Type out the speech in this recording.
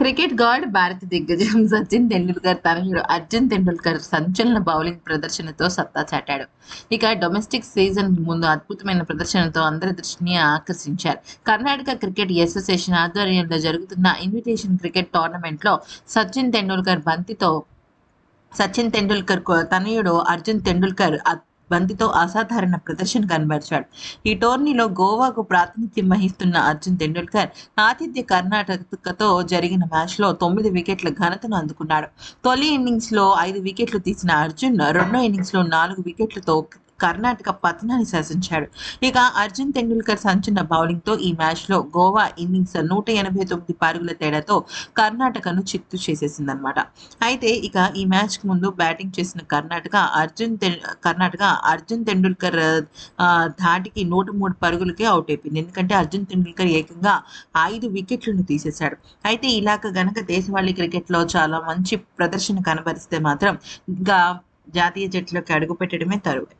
Cricket God భారత దిగ్గజం సచిన్ తెండూల్కర్ తనయుడు అర్జున్ తెండూల్కర్ సంచలన బౌలింగ్ ప్రదర్శనతో సత్తా చాటాడు. ఇక డొమెస్టిక్ సీజన్ ముందు అద్భుతమైన ప్రదర్శనతో అందరి దృష్టిని ఆకర్షించారు. కర్ణాటక క్రికెట్ అసోసియేషన్ ఆధ్వర్యంలో జరుగుతున్న ఇన్విటేషన్ క్రికెట్ టోర్నమెంట్లో సచిన్ తెండూల్కర్ బంతితో సచిన్ తెండూల్కర్ తనయుడు అర్జున్ తెండూల్కర్ బంతితో అసాధారణ ప్రదర్శన కనబరిచాడు. ఈ టోర్నీలో గోవాకు ప్రాతినిధ్యం వహిస్తున్న అర్జున్ తెండూల్కర్ ఆతిథ్య కర్ణాటకతో జరిగిన మ్యాచ్లో తొమ్మిది వికెట్ల ఘనతను అందుకున్నాడు. తొలి ఇన్నింగ్స్లో ఐదు వికెట్లు తీసిన అర్జున్ రెండో ఇన్నింగ్స్లో నాలుగు వికెట్లతో కర్ణాటక పతనాన్ని శాసించాడు. ఇక అర్జున్ తెండూల్కర్ సంచలన బౌలింగ్తో ఈ మ్యాచ్లో గోవా ఇన్నింగ్స్ నూట ఎనభై తొమ్మిది పరుగుల తేడాతో కర్ణాటకను చిత్తు చేసేసిందనమాట అయితే ఇక ఈ మ్యాచ్కి ముందు బ్యాటింగ్ చేసిన కర్ణాటక అర్జున్ కర్ణాటక అర్జున్ తెండూల్కర్ ధాటికి నూట మూడు పరుగులకే అవుట్ అయిపోయింది. ఎందుకంటే అర్జున్ తెండూల్కర్ ఏకంగా ఐదు వికెట్లను తీసేశాడు. అయితే ఇలాగ గనక దేశవాళీ క్రికెట్లో చాలా మంచి ప్రదర్శన కనబరిస్తే మాత్రం ఇంకా జాతీయ జట్టులోకి అడుగు పెట్టడమే తరువే.